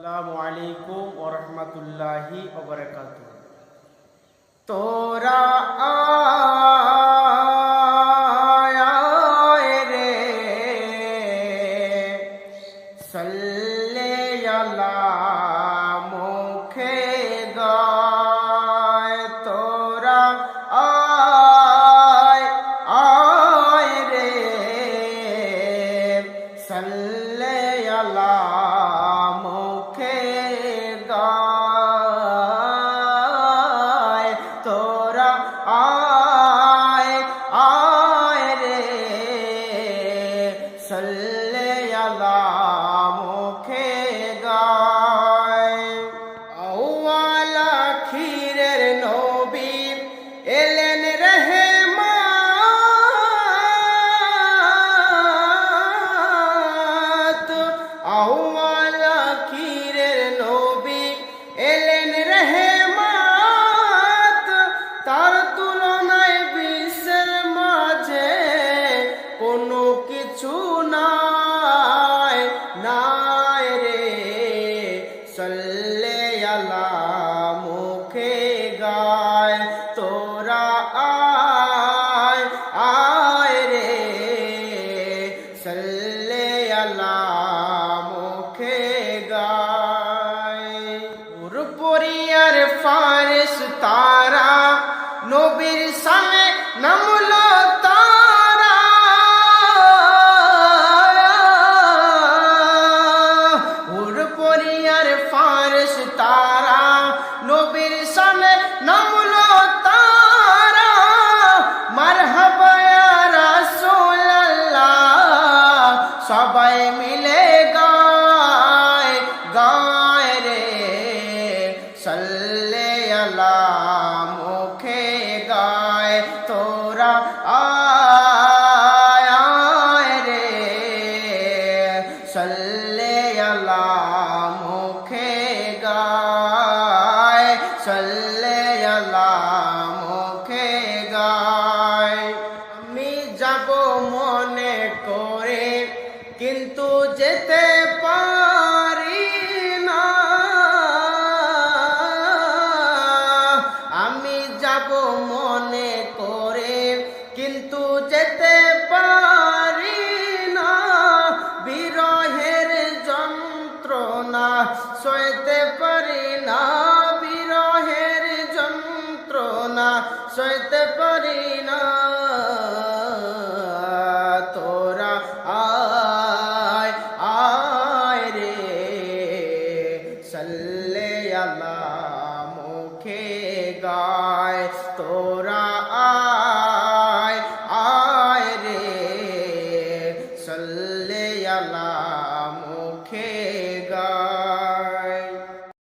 আসসালামু আলাইকুম ওরহমতুল্লাহি ওবরাকাত তোরা রে সাল্লে আলা নাই নাই রে, সল্লে আলা মুখে গায়, তোরা আয় আয় রে, সল্লে আলা মুখে গায়। পরিয়ার ফারেস তারা নবীর সামনে নামলো সবাই মিলে গায় গায় রে সল্লে আলা মুখে যেতে পারি না। আমি যাব মনে করে, কিন্তু যেতে পারি না। বিরহের যন্ত্রণা সইতে পারি না। বিরহের যন্ত্রণা সইতে পারি না। গায় তোরা আয় আয় রে সল্লে আলা